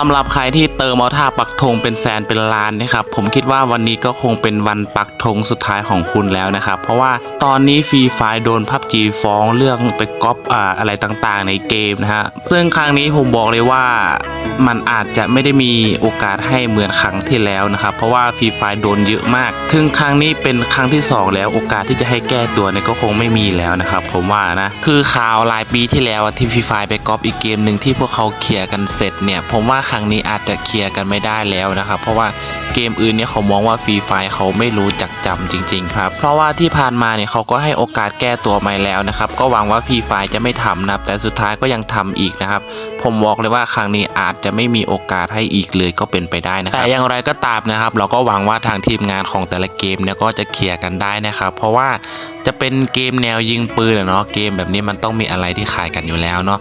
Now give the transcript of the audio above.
สำหรับใครที่เติมเอาท่าปักธงเป็นแสนเป็นล้านนะครับผมคิดว่าวันนี้ก็คงเป็นวันปักธงสุดท้ายของคุณแล้วนะครับเพราะว่าตอนนี้ฟรีไฟโดนพับจีฟ้องเรื่องไปก๊อปอ่าอะไรต่างๆ ในเกมนะฮะซึ่งครั้งนี้ผมบอกเลยว่ามันอาจจะไม่ได้มีโอกาสให้เหมือนครั้งที่แล้วนะครับเพราะว่าฟรีไฟโดนเยอะมากถึงครั้งนี้เป็นครั้งที่สองแล้วโอกาสที่จะให้แก้ตัวเนี่ยก็คงไม่มีแล้วนะครับผมว่านะคือข่าวหลายปีที่แล้วที่ฟรีไฟไปก๊อปอีกเกมหนึ่งที่พวกเขาเคลียร์กันเสร็จเนี่ยผมว่าครั้งนี้อาจจะเคลียร์กันไม่ได้แล้วนะครับ เพราะว่าเกมอื่นเนี่ยเขามองว่าฟรีไฟเขาไม่รู้จักจำจริง ๆ ครับ เพราะว่าที่ผ่านมาเนี่ยเขาก็ให้โอกาสแก้ตัวมาแล้วนะครับ ก็หวังว่าฟรีไฟจะไม่ทำนะครับแต่สุดท้ายก็ยังทำอีกนะครับ ผมบอกเลยว่าครั้งนี้อาจจะไม่มีโอกาสให้อีกเลยก็เป็นไปได้นะครับแต่อย่างไรก็ตามนะครับ เราก็หวังว่าทางทีมงานของแต่ละเกมเนี่ยก็จะเคลียร์กันได้นะครับ เพราะว่าจะเป็นเกมแนวยิงปืนเนาะเกมแบบนี้มันต้องมีอะไรที่ขายกันอยู่แล้วเนาะ